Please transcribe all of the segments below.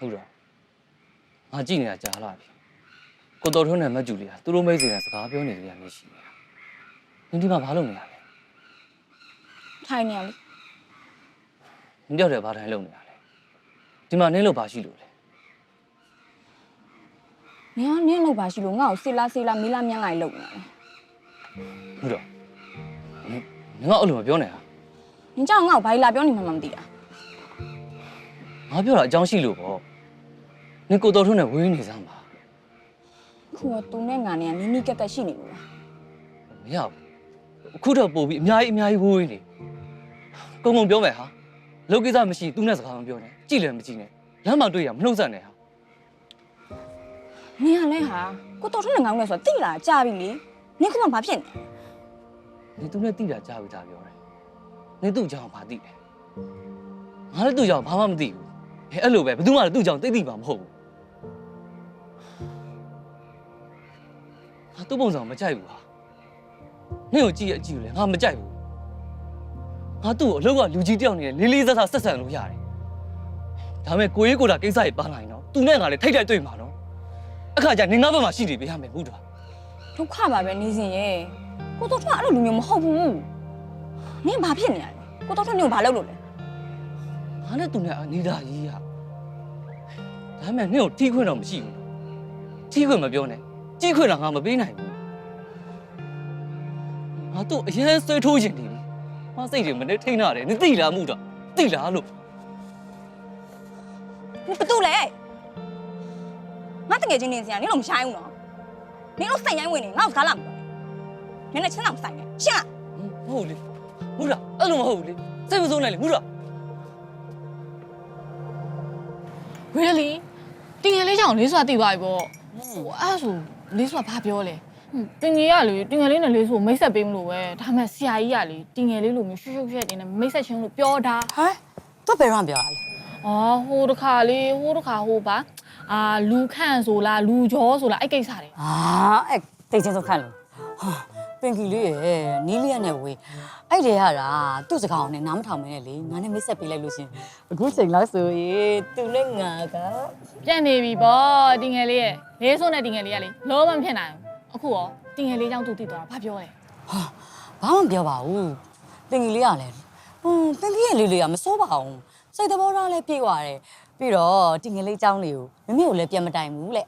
ဟုတ်တော့ငါကြည့်နေတာကြားလာပြီကိုတော်ထွန်းနဲ့မတ်ကျူလေးကသူတို့မိတ်ဆွေနဲ့စကားပြောနေကြရမျိုးရှိနေတာနင်ဒီမှာဘာလုပ်နေရလဲထိုင်နေရလေနင်ကြောက်တယ်ဘာတိုင်းလုပ်နေရလဲဒီမှာနင်းလို့ဘာရှိလို့လဲနင်ကနင်းလို့ပါရှိလို့ငါ့ကိုစေလာစေလာမီလာမြန်းလိုက်လုပ်နေတယ်ဟုတ်တော့နင်နင်ကအဲ့လိုမပြောနဲ့ဟာနင်ကြောင့်ငါ့ကိုဘာကြီးလာပြောနေမှမသိတာငါပြောတာအကြောင်းရှိလို့ပေါ့ နင်ကိုတော်ထွန်းနဲ့ဝေးနေစမ်းပါခုကသူနဲ့ငါနဲ့ကနီးနီးကက်ကက်ရှိနေလို့လားမရဘူးအခုတော့ပို့ပြီးအများကြီးအများကြီးဝေးနေကုံကုံပြောမယ်ဟာလောကိစ္စမရှိသူနဲ့စကားမပြောနဲ့ကြည့်လည်းမကြည့်နဲ့လမ်းမှာတွေ့ရမနှုတ်ဆက်နဲ့ဟာနင်ကလည်းဟာကိုတော်ထွန်းနဲ့ငောင်းနေဆိုတော့တိလာကြာပြီလေနင်ခုမှဘာဖြစ်နေနင်သူနဲ့တိတာကြားပြီးသားပြောတယ်နင်သူ့အကြောင်းဘာသိလဲငါလည်းသူ့အကြောင်းဘာမှမသိဘူးအဲအဲ့လိုပဲဘယ်သူမှလည်းသူ့အကြောင်းသိသိမှာမဟုတ်ဘူး ငါသူ့ပုံစံမကြိုက်ဘူးဟာနင့်ကိုကြည့်ရအကြည့်ကိုလည်းငါမကြိုက်ဘူးငါသူ့ကိုအလောက်ကလူကြီးတယောက်နေနဲ့လေးလေးစားစားဆက်ဆံလို့ရတယ်ဒါပေမဲ့ကိုရေးကိုတာကိစ္စကြီးပါလာရင်တော့သူနဲ့ငါလည်းထိတ်တိုက်တွေ့မှာနော်အခါကျနင်ငါဘက်မှာရှိနေပေးရမယ်ဘူးတော့ဒုက္ခပါပဲနေစဉ်ရဲ့ကိုတော်ထွန်းကအဲ့လိုလူမျိုးမဟုတ်ဘူးနင်ဘာဖြစ်နေရလဲကိုတော်ထွန်းနင်ကိုဘာလုပ်လို့လဲငါနဲ့သူနဲ့အနေတာကြီးရဒါပေမဲ့နင့်ကိုတီးခွင့်တော့မရှိဘူးတီးခွင့်မပြောနဲ့ ကြီးခွင့်တော့ငါမပေးနိုင်ဘူးငါတို့အရင်ဆွဲထိုးခြင်းနေပြီငါစိတ်တွေမနေထိန်းတာတယ်နင်သိလားမှုတော့သိလားလို့နင်ဘာတူလဲငါတကယ်ချင်းနေစဉ်ကနင်လို့မဆိုင်ဘူးနော်နင်တို့စိတ်ရိုင်းဝင်နေငါ့ကိုစကားလာမပြောနဲ့နင်နဲ့ချင်းတော့မဆိုင်နဲ့ရှင်းလားမဟုတ်လေမှုတော့အဲ့လိုမဟုတ်ဘူးလေစိတ်မဆုံးနိုင်လေမှုတော့ really တင်ငယ်လေးကြောင့်လေးဆိုတာသိပါပြီပေါ့ဟိုအဲ့ဒါဆို လေးဆိုတာဘာပြောလဲဟွန်းတင်ငယ်ကလေတင်ငယ်လေးနဲ့လေးဆိုမိတ်ဆက်ပေးမလို့ပဲဒါမှဆရာကြီးကလေတင်ငယ်လေးလိုမျိုးရှုပ်ရှုပ်ရှက်တင်နေမိတ်ဆက်ချင်းလို့ပြောတာဟမ်သူဘယ်တော့ပြောရလဲအော်ဟိုတခါလေးဟိုတခါဟိုပါအာလူခန့်ဆိုလားလူကျော်ဆိုလားအဲ့ကိစ္စတွေဟာအဲ့တိတ်ချင်းဆုံးခန့်လို့ဟာပင်ကီလေးရဲ့နီးလျက်နဲ့ဝေး အဲ့လေရတာသူ့စကားအောင်နဲ့နားမထောင်မဲနဲ့လေငါနဲ့မိတ်ဆက်ပေးလိုက်လို့ရှင်အခုချိန်လောက်ဆိုရေသူနဲ့ငါကပြတ်နေပြီဗောတင်ငယ်လေးရဲ့လေးဆိုးနဲ့တင်ငယ်လေးကလေလုံးဝမဖြစ်နိုင်ဘူးအခုရောတင်ငယ်လေးကြောင့်သူတိသွားတာဘာပြောလဲဟာဘာမှမပြောပါဘူးတင်ငယ်လေးကလည်းဟွန်းတင်ကြီးရဲ့လေးလေးကမစိုးပါဘူးစိတ်သဘောထားလည်းပြေသွားတယ်ပြီးတော့တင်ငယ်လေးအကြောင်းလေးကိုမမေကိုလည်းပြန်မတိုင်ဘူးလေ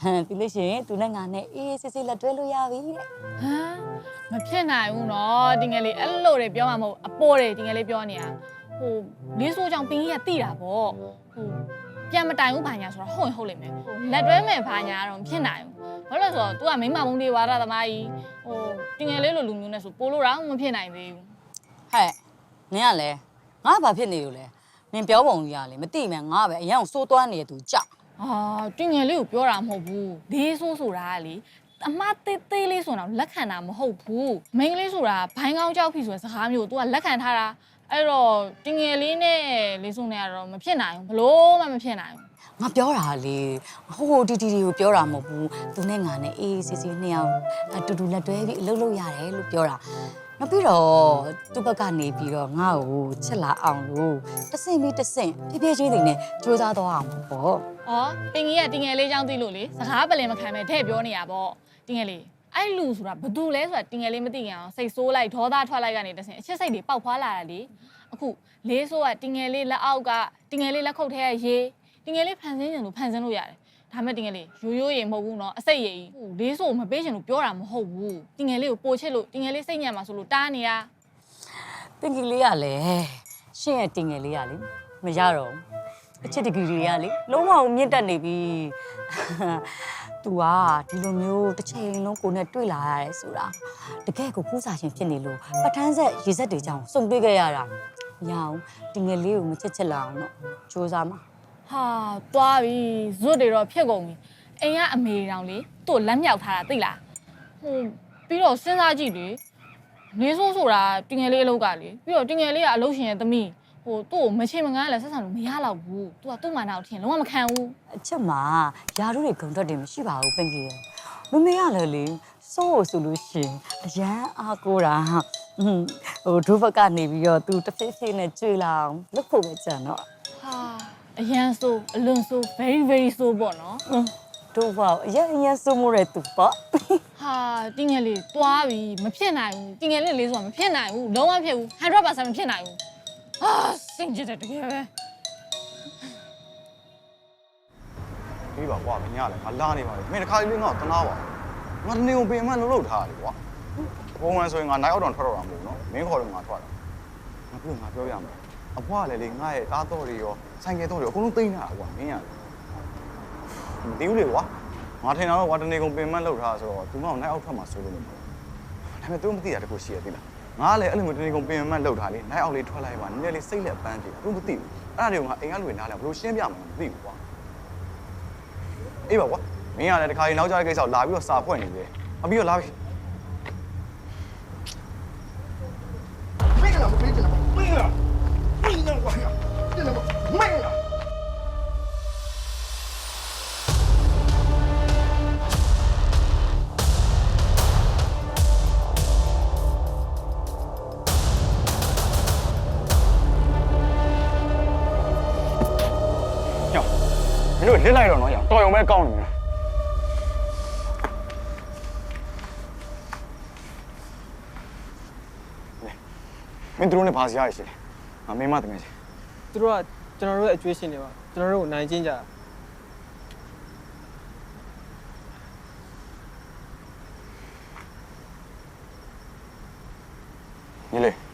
ဟမ်ပြီးလို့ရှင်သူနဲ့ငါနဲ့အေးအေးဆေးဆေးလက်တွဲလို့ရပြီတဲ့ဟမ် မဖြစ်နိုင်ဘူးနော်တင်ငယ်လေးအဲ့လိုတွေပြောမှာမဟုတ်အပေါ်တွေတင်ငယ်လေးပြောနေတာဟိုလေးဆိုးကြောင့်ပင်းကြီးကတိတာပေါ့ဟိုပြန်မတိုင်ဘူးဘာညာဆိုတော့ဟုတ်ရင်ဟုတ်လိမ့်မယ်ဟိုလက်တွဲမဲ့ဘာညာတော့မဖြစ်နိုင်ဘူးဘာလို့လဲဆိုတော့ तू ကမိမမုန်းတွေဝါဒသမားကြီးဟိုတင်ငယ်လေးလိုလူမျိုးနဲ့ဆိုပိုလို့တော့မဖြစ်နိုင်သေးဘူးဟဲ့နင်ကလည်းငါဘာဖြစ်နေလို့လဲနင်ပြောပုံကြီးကလေမသိမှန်ငါပဲအရင်ကစိုးသွားနေတဲ့သူကြောက်အာတင်ငယ်လေးကိုပြောတာမဟုတ်ဘူးလေးဆိုးဆိုတာကလေ အမသေးသေးလေးဆိုတော့လက်ခံတာမဟုတ်ဘူးမိန်းကလေးဆိုတာဘိုင်းကောင်းကြောက်ပြီဆိုတဲ့စကားမျိုးကို तू ကလက်ခံထားတာအဲ့တော့တင်ငယ်လေးနဲ့လေးဆိုးနေရတော့မဖြစ်နိုင်ဘူးဘလို့မှမဖြစ်နိုင်ဘူးငါပြောတာလေဟိုဟိုတီတီတွေကိုပြောတာမဟုတ်ဘူးသူနဲ့ငါနဲ့အေးစစ်စစ်နှစ်ယောက်အတူတူလက်တွဲပြီးအလုပ်လုပ်ရတယ်လို့ပြောတာနောက်ပြီးတော့သူ့ဘက်ကနေပြီးတော့ငါ့ကိုချက်လာအောင်လို့တဆင့်ပြီးတဆင့်ဖြည်းဖြည်းချင်းတွေနဲ့စူးစမ်းတော့အောင်ပေါ့။အော်တင်ကြီးကတင်ငယ်လေးကြောင်းသိလို့လေစကားပလင်မခံပဲတဲ့ပြောနေရပေါ့ တင်ငယ်လေးအဲ့လူဆိုတာဘသူလဲဆိုတာတင်ငယ်လေးမသိခင်အောင်စိတ်ဆိုးလိုက်ဒေါသထွက်လိုက်ကနေတဆင်အချစ်စိတ်တွေပေါက်ဖွာလာတာလေအခုလေးဆိုးကတင်ငယ်လေးလက်အောက်ကတင်ငယ်လေးလက်ခုပ်ထဲကရေတင်ငယ်လေးဖန်ဆင်းချင်လို့ဖန်ဆင်းလို့ရတယ်ဒါမဲ့တင်ငယ်လေးရိုးရိုးရေမဟုတ်ဘူးเนาะအစိတ်ရေကြီးဟိုလေးဆိုးမပေးချင်လို့ပြောတာမဟုတ်ဘူးတင်ငယ်လေးကိုပိုချစ်လို့တင်ငယ်လေးစိတ်ညံမှာဆိုလို့တားနေတာ ပင်ကီလေးကလည်းရှင့်ရဲ့တင်ငယ်လေးကလေမရတော့ဘူးအချစ်တကီလေးကလေလုံးဝမြင့်တက်နေပြီ သူကဒီလိုမျိုးတစ်ချိန်လုံးကိုနဲ့တွေ့လာရတယ်ဆိုတာတကယ်ကိုပူးစာရှင်ဖြစ်နေလို့ပဋ္ဌာန်းဆက်ရေဆက်တွေကြောင့်စုံတွေ့ခဲ့ရတာမရအောင်တင်ငယ်လေးကိုမချစ်ချစ်လာအောင်တော့စူးစမ်းပါဟာသွားပြီဇွတ်တွေတော့ဖြစ်ကုန်ပြီအိမ်ကအမေတောင်လေသူ့ကိုလက်မြောက်ထားတာသိလားဟိုပြီးတော့စဉ်းစားကြည့်လေနေဆိုးဆိုတာတင်ငယ်လေးအလုပ်ကလေပြီးတော့တင်ငယ်လေးကအလုပ်ရှင်ရဲ့သမီး ဟိုသူ့ကိုမချင်မငန်းလည်းဆက်ဆံလို့မရတော့ဘူးသူကသူ့မာနာကိုထင်လုံးဝမခံဘူးအချက်မှာယာတို့တွေဂုံထွက်တယ်မရှိပါဘူးပင်ကီရယ်မမေကလည်းလေစိုးကိုဆိုလို့ရှရင်အရန်အားကိုးတာဟွန်းဟိုဒုဘက်ကနေပြီးတော့သူတစ်ဖိဖိနဲ့ကြွေလာအောင်လုပ်ဖို့ပဲကြံတော့ဟာအရန်ဆိုးအလွန်ဆိုး very very ဆိုးပေါ့နော်တို့ဘောအရင်အရင်စိုးမိုးတဲ့သူပေါ့ဟာတင်ငယ်လေးသွားပြီမဖြစ်နိုင်ဘူးတင်ငယ်လေးလေးဆိုတာမဖြစ်နိုင်ဘူးလုံးဝဖြစ်ဘူး100%မဖြစ်နိုင်ဘူး ဟာစင်ကြတဲ့တကယ်ပဲဒီပါကွာမင်းရလဲငါလာနေပါလေမင်းတစ်ခါလေးငါ့ကိုတနာပါငါတနေုံပင်မလှုပ်လှုပ်ထားတယ်ကွာပုံမှန်ဆိုရင်ငါနိုင်အောက်တောင်ထွက်တော့တာမဟုတ်ဘူးနော်မင်းခေါ်တော့ငါထွက်တာငါပြောငါပြောရမယ်အဖွားလည်းလေငါရဲ့တားတော်တွေရောဆိုင်ကယ်တော်တွေအကုန်လုံးသိမ်းထားတာကွာမင်းရတယ်မသိဘူးလေကွာငါထင်တာတော့ဝါတနေကုန်ပင်မလှုပ်ထားဆိုတော့သူမောင်နိုင်အောက်ထွက်မှာဆိုလို့မဟုတ်ဘူးဒါပေမဲ့ तू မသိတာတကူရှိရသေးလား ငါလည်းအဲ့လိုမျိုးတနေကုန်ပင်မလှုပ်ထားလေနိုင်အောက်လေးထွက်လိုက်ပါနည်းနည်းလေးစိတ်လက်ပန်းပြေ तू မသိဘူးအဲ့ဒါတွေကိုငါအိမ်ကလူတွေနားလဲဘယ်လိုရှင်းပြမှာမသိဘူးကွာအေးပါကွာမင်းကလည်းတခါရင်နောက်ကြတဲ့ကိစ္စကိုလာပြီးတော့စာဖွဲ့နေတယ်အပြီးတော့လာပြီ တို့လစ်လိုက်တော့နော်ညောတော်ရုံပဲကောင်းနေတယ်မင်းတို့နဲ့ဘာစရာရှိလဲငါမင်းမတကယ်ချင်းသူတို့ကကျွန်တော်တို့ရဲ့အကျွေးရှင်တွေပါကျွန်တော်တို့ကိုနိုင်ချင်းကြတာညီလေး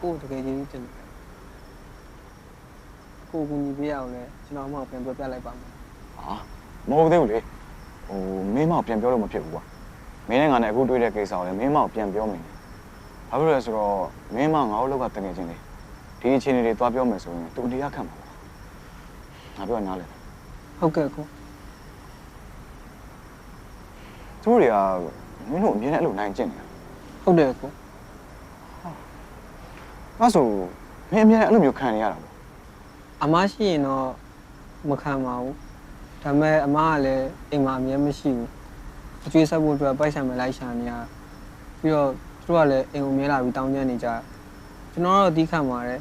ကိုတကယ်ကြီးတင်တယ်အကိုကူညီပေးရအောင်လဲကျွန်တော်မှပြန်ပြောပြလိုက်ပါမယ်ဟာမဟုတ်သေးဘူးလေဟိုမင်းမောင်ပြန်ပြောလို့မဖြစ်ဘူးကွာမင်းနဲ့ငါနဲ့အခုတွေ့တဲ့ကိစ္စကိုလည်းမင်းမောင်ပြန်ပြောမယ်ဘာဖြစ်လို့လဲဆိုတော့မင်းမောင်ငါ့ကိုလောက်ကတကယ်ချင်းလေဒီအချိန်တွေသွားပြောမယ်ဆိုရင်သူတရားခံမှာပေါ့ငါပြောနားလဲဟုတ်ကဲ့ကိုသူတို့တွေကမင်းတို့အမြင်နဲ့အဲ့လိုနိုင်ကျင့်နေတာဟုတ်တယ်ကို အဲ့ဆိုမင်းအမြင်နဲ့အဲ့လိုမျိုးခံနေရတာပေါ့အမရှိရင်တော့မခံပါဘူးဒါပေမဲ့အမကလည်းအိမ်မှာအမြဲမရှိဘူးအကျွေးဆက်ဖို့အတွက်ပိုက်ဆံမလိုက်ရှာနေရပြီးတော့သူတို့ကလည်းအိမ်ကိုမြဲလာပြီးတောင်းကျနေကြကျွန်တော်တော့တီးခံပါတယ်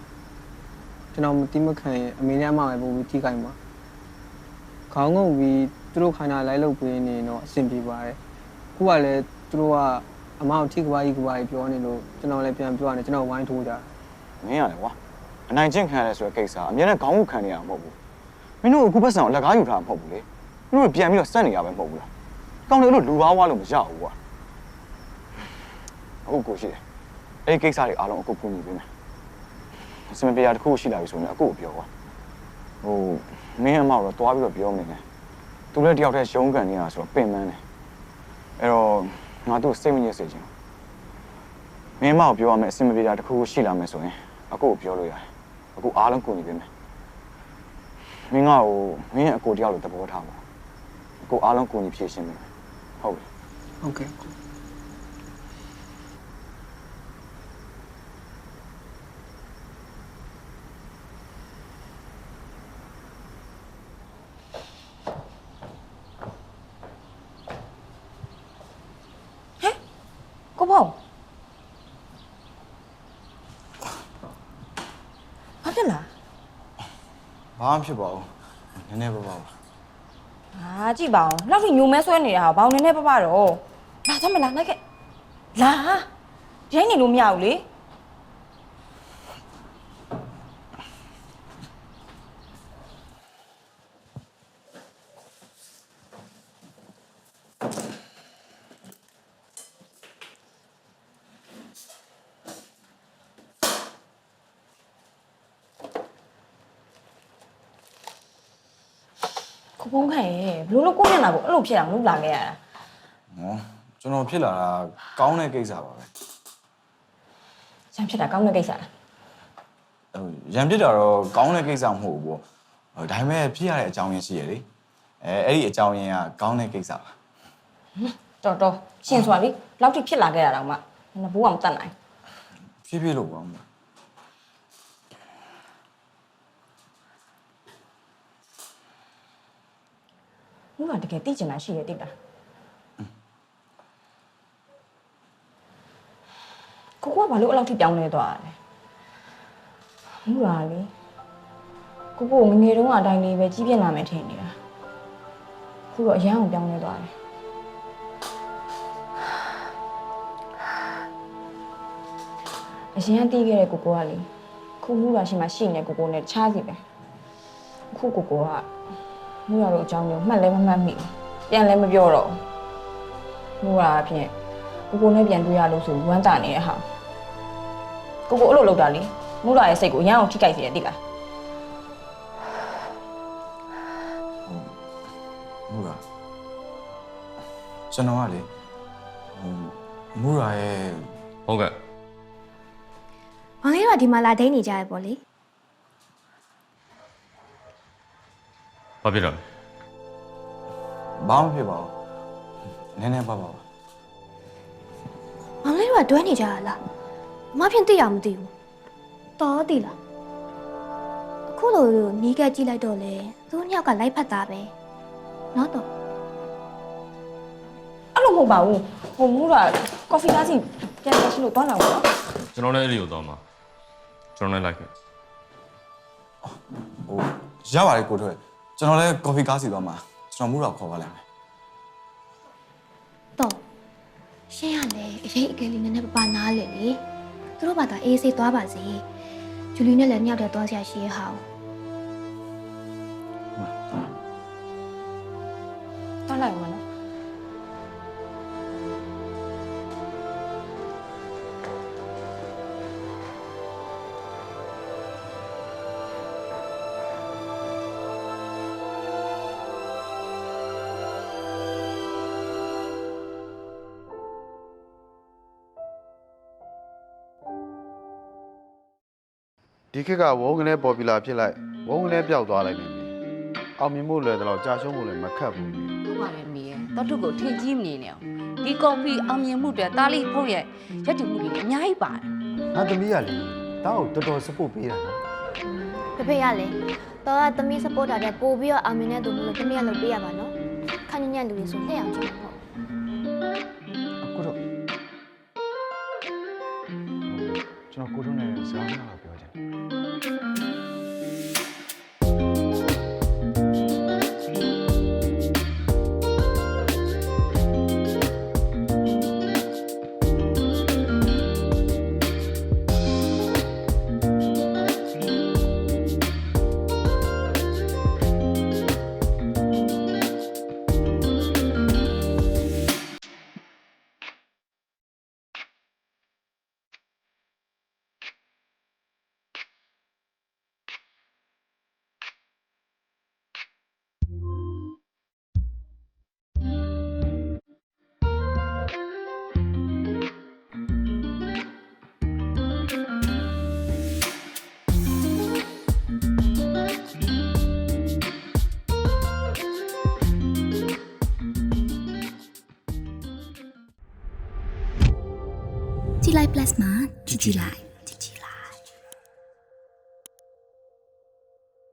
ကျွန်တော်မတီးမခံရင်အမေနဲ့အမပဲပို့ပြီးတီးခိုင်းပါခေါင်းငုံပြီးသူတို့ခိုင်းတာလိုက်လုပ်ပေးနေတော့အဆင်ပြေပါတယ်ခုကလည်းသူတို့ကအမောက်ထိကဘာကြီးကဘာကြီးပြောနေလို့ကျွန်တော်လည်းပြန်ပြောရတယ်ကျွန်တော်ဝိုင်းထိုးကြတယ် မင်းရတယ်ကွာအနိုင်ကျင့်ခံရတဲ့ဆိုတဲ့ကိစ္စအမြဲတမ်းခေါင်းကိုခံနေရမှာမဟုတ်ဘူးမင်းတို့အခုဘက်ဆံကိုလက်ကားယူထားမှာမဟုတ်ဘူးလေမင်းတို့ပြန်ပြီးတော့စက်နေရပဲမဟုတ်ဘူးလားကောင်းတယ်လို့လူဘာဝါလို့မရဘူးကွာအခုကိုရှိတယ်အဲ့ဒီကိစ္စတွေအားလုံးအခုကူညီပေးမယ်အစမပြေရတစ်ခုရှိလာပြီဆိုရင်အခုကိုပြောကွာဟိုမင်းအမောက်တော့တွားပြီးတော့ပြောနေတယ်သူလည်းတယောက်တည်းရုံးကန်နေတာဆိုတော့ပင်ပန်းတယ်အဲ့တော့ငါတို့စိတ်မညစ်စေချင်ဘူးမင်းမကိုပြောရမယ်အစင်မပြေတာတစ်ခုခုရှိလာမယ်ဆိုရင် အကိုကိုပြောလို့ရတယ်အခုအားလုံးကူညီပေးမယ်မင်းကဟိုမင်းရဲ့အကိုတယောက်လိုသဘောထားပါအကိုအားလုံးကူညီဖြည့်ရှင်းပေးမယ်ဟုတ်ပြီဟုတ်ကဲ့ကိုပေါ့ဘာဖြစ်လား ဘာမှဖြစ်ပါဘူးနည်းနည်းပါးပါးပါအာကြည့်ပါဦးလောက်ထိညိုမဲဆွဲနေတာဟာဘောင်းနေနေပပတော့လာသမ်းမလားလိုက်ခဲ့လာရိုင်းနေလို့မရဘူးလေ ကိုပုံးခိုင်ရဲ့ဘလို့လို့ကိုမျက်နှာကိုအဲ့လိုဖြစ်အောင်လုပ်လာခဲ့ရတာဟောကျွန်တော်ဖြစ်လာတာကောင်းတဲ့ကိစ္စပါပဲရံဖြစ်တာကောင်းတဲ့ကိစ္စလားဟိုရံဖြစ်တာတော့ကောင်းတဲ့ကိစ္စမဟုတ်ဘူးပေါ့ဟိုဒါပေမဲ့ဖြစ်ရတဲ့အကြောင်းရင်းရှိရလေအဲအဲ့ဒီအကြောင်းရင်းကကောင်းတဲ့ကိစ္စပါတော်တော်ရှင်းသွားပြီလောက်ထိဖြစ်လာခဲ့ရတာတော့မှနဘူးအောင်တတ်နိုင်ဖြည်းဖြည်းလို့ပါမလား ဘူးကတကယ်သိကျင်တာရှိရတိတ်တာကိုကဘာလို့အဲ့လောက်ထိပြောင်းလဲသွားတာလဲဘူးလားလေကိုကိုငယ်ငယ်တုန်းကအတိုင်းလေးပဲကြီးပြင်းလာမယ်ထင်နေတာခုတော့အရန်အောင်ပြောင်းလဲသွားတယ်အရင်ကတီးခဲ့တဲ့ကိုကိုကလေခုမှုလာရှိမှရှိနေကိုကိုနဲ့တခြားစီပဲခုကိုကိုက မူရတော့အကြောင်းမျိုးမှတ်လဲမမှတ်မိဘူးပြန်လဲမပြောတော့ဘူးမူရအဖြစ်ကိုကိုနဲ့ပြန်တွေ့ရလို့ဆိုဝမ်းတာနေတဲ့ဟာကိုကိုအဲ့လိုလုပ်တာလေမူရရဲ့စိတ်ကိုအရန်အောင်ထိကြိုက်စေတယ်တိလားမူရာကျွန်တော်ကလေဟိုမူရာရဲ့ဟုတ်ကဲ့။မောင်လေးတို့ကဒီမှာလာဒိတ်နေကြရပေါ့လေ ဘာဖြစ်တော့လဲဘာမှဖြစ်ပါဘူးနည်းနည်းပါးပါးပါ။မောင်လေးတို့ကတွဲနေကြရလား။အမဖြင့်သိရမသိဘူး။တော်သိလား။အခုလိုနီးကပ်ကြည့်လိုက်တော့လေသူတို့ညောက်ကလိုက်ဖက်တာပဲ။နော်တော့အဲ့လိုမဟုတ်ပါဘူးဟိုမူရကော်ဖီကားစီပြန်ပြန်ရှိလို့တွန်းလာဘူးနော်ကျွန်တော်လည်းအဲ့ဒီကိုသွားမှာကျွန်တော်လည်းလိုက်ခဲ့ဟိုရပါတယ်ကိုထွဲ ကျွန်တော်လည်းကော်ဖီကားစီသွားမှာကျွန်တော်မူရာခေါ်ပါလိုက်မယ်တော့ရှင်းရလေအရေးအကယ်လေးနည်းနည်းပပနားလေလေ။သူတို့ဘာသာအေးဆေးသွားပါစေ။ဂျူလီနဲ့လည်းညောက်တဲ့သွားစရာရှိရဟာကိုတွန်းလိုက်ဦးမနော် ဒီခေတ်ကဝုန်းကနေပေါ်ပူလာဖြစ်လိုက်ဝုန်းကနေပျောက်သွားလိုက်နေပြီအောင်မြင်မှုလွယ်တော့ကြာရှုံးမှုလည်းမခတ်ဘူးဟုတ်ပါတယ်မေရဲ့တော်ထုကိုထင်ကြီးမနေနဲ့အောင်ဒီကော်ဖီအောင်မြင်မှုတွေတားလိဖုတ်ရဲ့ရက်တူမှုတွေလည်းအများကြီးပါတယ်ငါသမီးကလေတောက်တော်တော် support ပေးတာနော်တဖေရလေတော့ကသမီး supporter တဲ့ပို့ပြီးတော့အမင်းနဲ့သူမျိုးသမီးကလုပ်ပေးရပါနော်ခဏညံ့လူတွေဆိုလှည့်အောင်ကြည့်ပါ ကြည့်လိုက်